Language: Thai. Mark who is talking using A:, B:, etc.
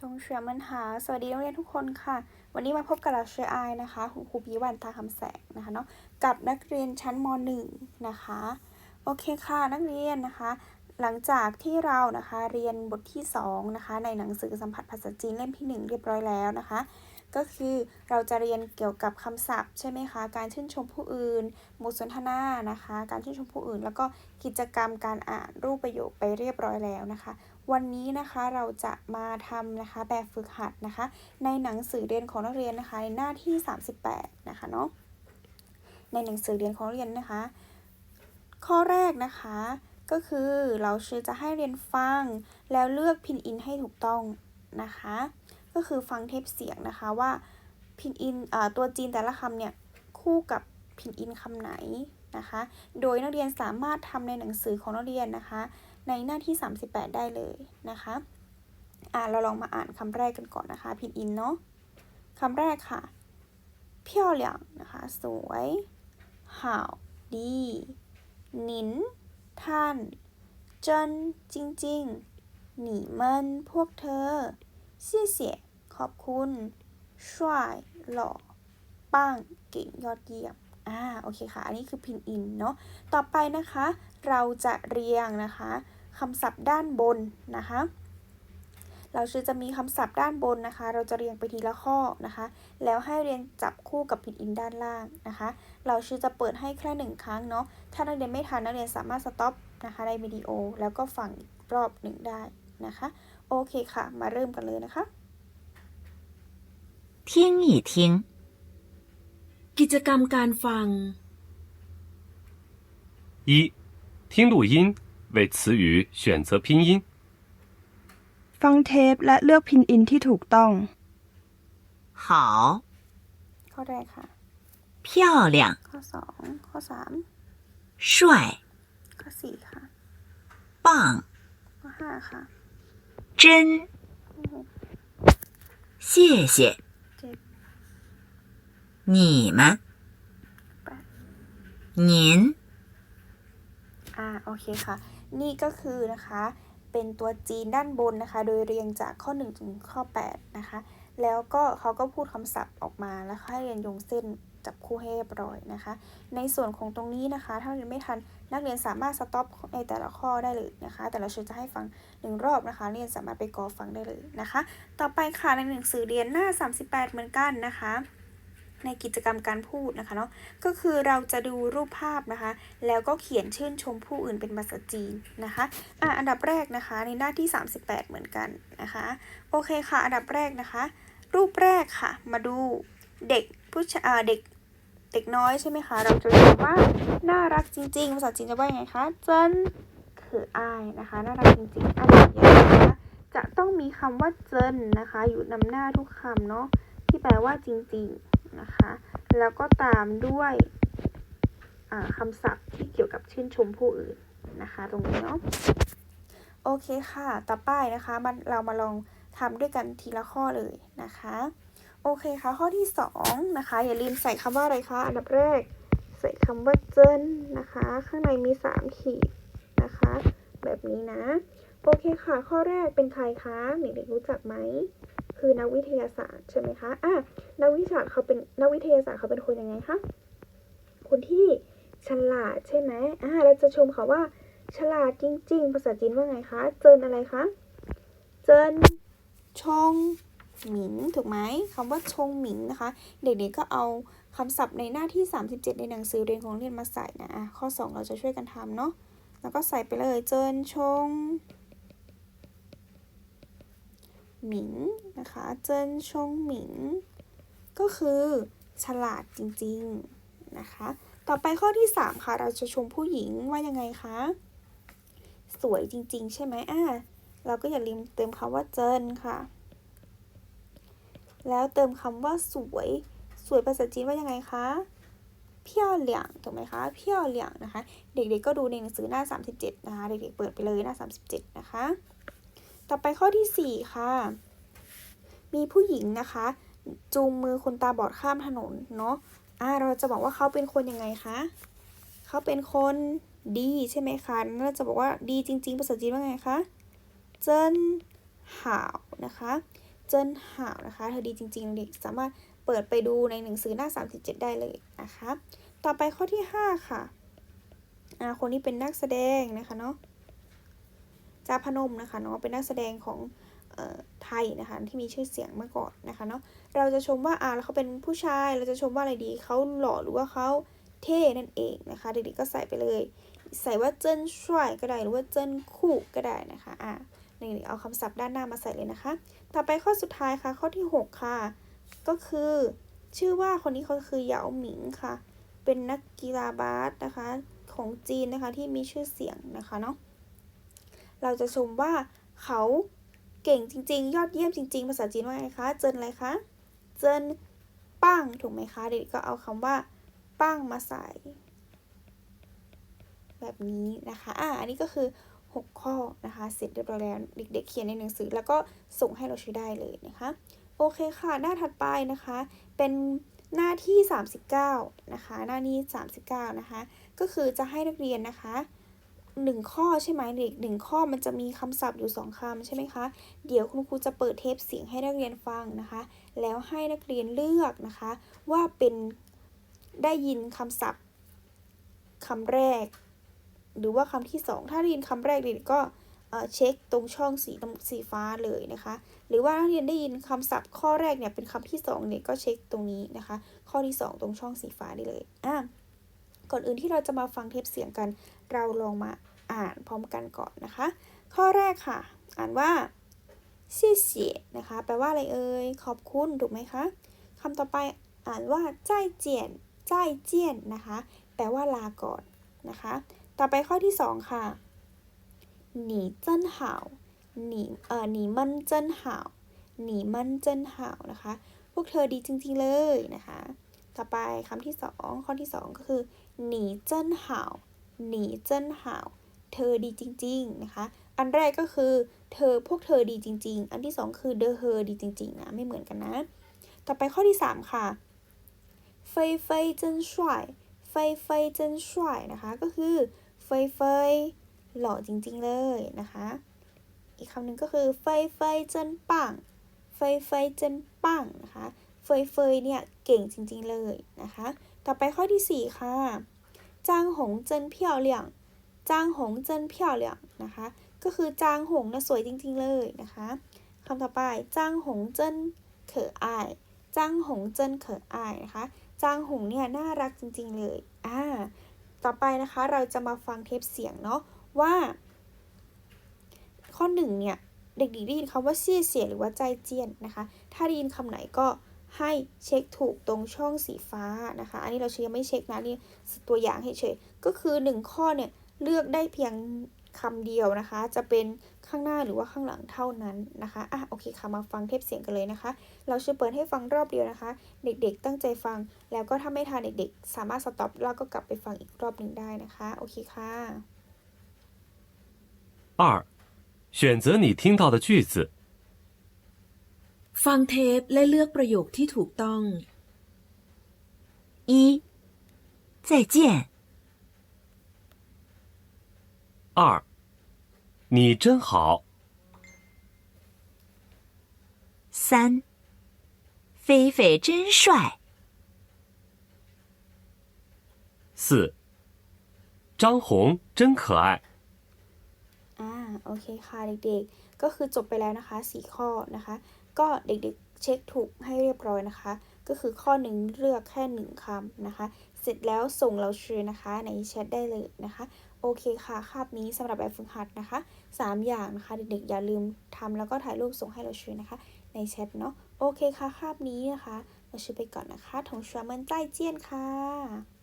A: ทงเฉียมันหาสวัสดีนักเรียนทุกคนค่ะ วันนี้มาพบกับเราเชอไอายนะคะคุณครูปิยวันตาคำแสงนะคะเนาะกับนักเรียนชั้นม .1 นะคะ โอเคค่ะนักเรียนนะคะ หลังจากที่เรานะคะเรียนบทที่2นะคะในหนังสือสัมผัสภาษาจีนเล่มที่ 1 เรียบร้อยแล้วนะคะ ก็คือเราจะเรียนเกี่ยวกับคำศัพท์ใช่ไหมคะการชื่นชมผู้อื่นบทสนทนานะคะ การชื่นชมผู้อื่น แล้วก็กิจกรรมการอ่านรูปประโยคไปเรียบร้อยแล้วนะคะ วันนี้นะคะเราจะมาทำนะคะแบบฝึกหัดนะคะ ในหนังสือเรียนของนักเรียนนะคะในหน้าที่ 38 นะคะเนาะในหนังสือเรียนของนักเรียนนะคะ ข้อแรกนะคะก็คือเราชื่อจะให้เรียนฟังแล้วเลือกพินอินให้ถูกต้องนะคะ ก็คือฟังเทปเสียงนะคะว่าพินอินตัวจีนแต่ละคำเนี่ยคู่กับพินอินคำไหนะคะ โดยนักเรียนสามารถทำในหนังสือของนักเรียนนะคะ ในหน้าที่ 38 ได้เลยนะคะอ่าเราลองมาอ่านคำแรกกันก่อนนะคะพินอินเนาะคำแรกค่ะเพียวเหลียงนะคะสวยหาวดีนินท่านจนจริงๆหนีมันพวกเธอเสียเสียขอบคุณช่วยหล่อปังเก่งยอดเยี่ยม อ่า โอเคค่ะ อันนี้คือพินอินเนาะ ต่อไปนะคะ เราจะเรียงนะคะคำศัพท์ด้านบนนะคะ เราชื่อจะมีคำศัพท์ด้านบนนะคะ เราจะเรียงไปทีละข้อนะคะ แล้วให้เรียงจับคู่กับพินอินด้านล่างนะคะ เราชื่อจะเปิดให้แค่หนึ่งครั้งเนาะ ถ้านักเรียนไม่ทันนักเรียนสามารถสต็อปนะคะในวิดีโอ แล้วก็ฟังอีกรอบหนึ่งได้นะคะ โอเคค่ะ มาเริ่มกันเลยนะคะ
B: 听一听，
C: กิจกรรมการฟัง
D: 一、听录音，为词语选择拼音。
E: ฟังเทปและเลือกพินอินที่ถูกต้อง
B: 好，
A: ข้อแรกค่ะ
B: 漂亮，
A: ข้อสองข้อสาม
B: 帅，
A: ข้อสี่ค่ะ
B: 棒，
A: ข้อห้าค่ะ
B: 真，
A: ข้อหก
B: 谢谢
A: เจ็ด
B: 你们，
A: แปด
B: 您，
A: อ่าโอเคค่ะ นี่ก็คือนะคะ เป็นตัวจีนด้านบนนะคะ โดยเรียงจากข้อ 1 ถึงข้อ 8 นะคะ แล้วก็เขาก็พูดคำศัพท์ออกมาแล้วให้เรียนโยงเส้นจับคู่ให้เรียบร้อยนะคะ ในส่วนของตรงนี้นะคะ ถ้าเรียนไม่ทันนักเรียนสามารถสต็อปในแต่ละข้อได้เลยนะคะ แต่เราจะให้ฟังหนึ่งรอบนะคะเรียนสามารถไปกอฟังได้เลยนะคะ ต่อไปค่ะในหนังสือเรียนหน้า 38 เหมือนกันนะคะ ในกิจกรรมการพูดนะคะเนาะก็คือเราจะดูรูปภาพนะคะ แล้วก็เขียนชื่นชมผู้อื่นเป็นภาษาจีนนะคะอะอันดับแรกนะคะในหน้าที่ 38 เหมือนกันนะคะโอเคค่ะ อันดับแรกนะคะ รูปแรกค่ะ มาดูเด็กผู้ชายอ่าเด็กเด็กน้อยใช่ไหมคะ เราจะเรียกว่าน่ารักจริงๆภาษาจีนจะว่ายังไงคะเจินคืออายนะคะน่ารักจริงๆอันดับนี้นะคะจะต้องมีคำว่าเจินนะคะ อยู่นำหน้าทุกคำเนาะที่แปลว่าจริงๆ นะคะ แล้วก็ตามด้วยคำศัพท์ที่เกี่ยวกับชื่นชมผู้อื่นนะคะ ตรงนี้เนาะโอเคค่ะ ต่อไปนะคะมันเรามาลองทำด้วยกันทีละข้อเลยนะคะ โอเคค่ะ ข้อที่2นะคะ อย่าลืมใส่คำว่าอะไรคะ อันดับแรก ใส่คำว่าเจินนะคะ ข้างในมี 3 ขีดนะคะ แบบนี้นะ โอเคค่ะ ข้อแรกเป็นใครคะเด็กๆรู้จักไหม คือนักวิทยาศาสตร์ใช่ไหมคะอะนักวิทยาเขาเป็นนักวิทยาศาสตร์เขาเป็นคนยังไงคะคนที่ฉลาดใช่ไหมอ่าเราจะชมเขาว่า ฉลาดจริง ๆ ภาษาจีนว่าไงคะ เจินอะไรคะ เจินชงหมิงถูกไหมคำว่าชงหมิงนะคะ เด็กๆก็เอาคำศัพท์ในหน้าที่ 37 ในหนังสือเรียนของเรียนมาใส่นะอะข้อ 2 เราจะช่วยกันทำเนาะแล้วก็ใส่ไปเลยเจินชง หมิงนะคะเจินชงหมิง ก็คือฉลาดจริงๆนะคะ ต่อไปข้อที่ 3 ค่ะ เราจะชมผู้หญิงว่ายังไงคะ สวยจริงๆ ใช่ไหมอ่าเราก็อย่าลืมเติมคำว่าเจินค่ะ แล้วเติมคำว่าสวย สวยภาษาจีนว่ายังไงคะเพี้ยวเหลี่ยงถูกไหมคะเพี้ยวเหลี่ยงนะคะ เด็กๆก็ดูในหนังสือหน้า 37 นะคะ เด็กๆเปิดไปเลยหน้า 37 นะคะ ต่อไปข้อที่ 4 ค่ะ มีผู้หญิงนะคะ จูงมือคนตาบอดข้ามถนนเนาะอ่าเราจะบอกว่าเขาเป็นคนยังไงคะเขาเป็นคนดีใช่ไหมคะเราจะบอกว่าดีจริง ๆ ภาษาจีนว่าไงคะ เจิ้นห่าวนะคะ เจิ้นห่าวนะคะ เธอดีจริงๆเด็กสามารถเปิดไปดูในหนังสือหน้า 37 ได้เลยนะคะ ต่อไปข้อที่ 5 ค่ะอ่าคนนี้เป็นนักแสดงนะคะเนาะ จ้าพนมนะคะเนาะเป็นนักแสดงของไทยนะคะที่มีชื่อเสียงเมื่อก่อนนะคะเนาะเราจะชมว่าอ่าแล้วเขาเป็นผู้ชายเราจะชมว่าอะไรดีเขาหล่อหรือว่าเขาเท่นั่นเองนะคะเด็กๆก็ใส่ไปเลย ใส่ว่าเจิ้นช่วยก็ได้หรือว่าเจิ้นคู่ก็ได้นะคะอ่านี่เอาคำศัพท์ด้านหน้ามาใส่เลยนะคะ ต่อไปข้อสุดท้ายค่ะข้อที่ 6 ค่ะ ก็คือ ชื่อว่าคนนี้เขาคือเหยาหมิงค่ะ เป็นนักกีฬาบาสนะคะของจีนนะคะที่มีชื่อเสียงนะคะเนาะ เราจะชมว่าเขาเก่งจริง ๆ ยอดเยี่ยมจริง ๆ ภาษาจีนว่าไงคะเจินอะไรคะเจินปั้งถูกไหมคะเด็กก็เอาคำว่าปั้งมาใส่ แบบนี้นะคะอ่าอันนี้ก็คือ 6 ข้อนะคะ เสร็จเรียบร้อยแล้วเด็ก ๆ เขียนในหนังสือ แล้วก็ส่งให้เราใช้ได้เลยนะคะโอเคค่ะ หน้าถัดไปนะคะ เป็นหน้าที่ 39 นะคะ หน้านี้ 39 นะคะ ก็คือจะให้นักเรียนนะคะ 1ข้อใช่ไหมเด็กหนึ่งข้อมันจะมีคำศัพท์อยู่2คำใช่ไหมคะ เดี๋ยวคุณครูจะเปิดเทปเสียงให้นักเรียนฟังนะคะ แล้วให้นักเรียนเลือกนะคะ ว่าเป็นได้ยินคำศัพท์คำแรก หรือว่าคำที่2ถ้าได้ยินคำแรกเด็กก็เช็คตรงช่องสีสีฟ้าเลยนะคะ หรือว่านักเรียนได้ยินคำศัพท์ข้อแรกเนี่ยเป็นคำที่2เนี่ยก็เช็คตรงนี้นะคะ ข้อที่ 2 ตรงช่องสีฟ้าได้เลยอะ ก่อนอื่นที่เราจะมาฟังเทปเสียงกัน เราลองมาอ่านพร้อมกันก่อนนะคะ ข้อแรกค่ะ อ่านว่า谢谢นะคะ แปลว่าอะไรเอ่ย ขอบคุณ ถูกไหมคะคำต่อไปอ่านว่าใจเจียนใจเจียนนะคะ แปลว่าลาก่อนนะคะ ต่อไปข้อที่ 2 ค่ะหนีเจิ้นห่าวหนีเอ่อหนีมันเจิ้นห่าวหนีมันเจิ้นห่าวนะคะ พวกเธอดีจริง ๆ เลยนะคะ ต่อไปคำที่2ข้อที่2ก็คือหนีเจิ้นห่าวหนีเจิ้นห่าวเธอดีจริง ๆ นะคะ อันแรกก็คือ เธอพวกเธอดีจริง ๆ อันที่2คือเดอเฮอดีจริงๆนะไม่เหมือนกันนะ ต่อไปข้อที่3ค่ะเฟยเฟยเจิ้นช่วยเฟยเฟยเจิ้นช่วยนะคะก็คือเฟยเฟยหล่อจริง ๆ เลยนะคะ อีกคำหนึ่งก็คือเฟยเฟยเจิ้นปังเฟยเฟยเจิ้นปังนะคะ เฟยเฟยเนี่ยเก่งจริงๆเลยนะคะ ต่อไปข้อที่ 4 ค่ะ จางหงเจินเพียวเหลี่ยง จางหงเจินเพียวเหลี่ยงนะคะ ก็คือจางหงนะสวยจริงๆเลยนะคะคำต่อไปจางหงเจินเขออายจางหงเจินเขออายนะคะ จางหงเนี่ยน่ารักจริงๆเลยอ่าต่อไปนะคะเราจะมาฟังเทปเสียงเนาะว่า ข้อหนึ่งเนี่ยเด็กๆได้ยินคำว่าเสียเสียหรือว่าใจเจียนนะคะ ถ้าได้ยินคำไหนก็ ให้เช็คถูกตรงช่องสีฟ้านะคะ อันนี้เรายังไม่เช็คนะนี่ตัวอย่างให้เฉยก็คือ 1 ข้อเนี่ยเลือกได้เพียงคำเดียวนะคะ จะเป็นข้างหน้าหรือว่าข้างหลังเท่านั้นนะคะอ่ะโอเคค่ะมาฟังเทปเสียงกันเลยนะคะ เราจะเปิดให้ฟังรอบเดียวนะคะ เด็กๆตั้งใจฟัง แล้วก็ถ้าไม่ทันเด็กๆ สามารถสต็อปแล้วก็กลับไปฟังอีกรอบหนึ่งได้นะคะ โอเคค่ะ
D: 二，选择你听到的句子。
C: ฟังเทปและเลือกประโยคที่ถูกต้อง
B: 一，再见。
D: 二，你真好。
B: 三，菲菲真帅。
D: 四，张红真可爱。
A: อ่าโอเคค่ะเด็กๆ ก็คือจบไปแล้วนะคะสี่ข้อนะคะ ก็เด็กๆเช็คถูกให้เรียบร้อยนะคะ ก็คือข้อหนึ่งเลือกแค่หนึ่งคำนะคะ เสร็จแล้วส่งเราเชิญนะคะในแชทได้เลยนะคะ โอเคค่ะคาบนี้สำหรับแบบฝึกหัดนะคะสามอย่างนะคะ เด็กๆอย่าลืมทำแล้วก็ถ่ายรูปส่งให้เราเชิญนะคะ ในแชทเนาะโอเคค่ะคาบนี้นะคะ เราชื่อไปก่อนนะคะถงชัวเมินใต้เจียนค่ะ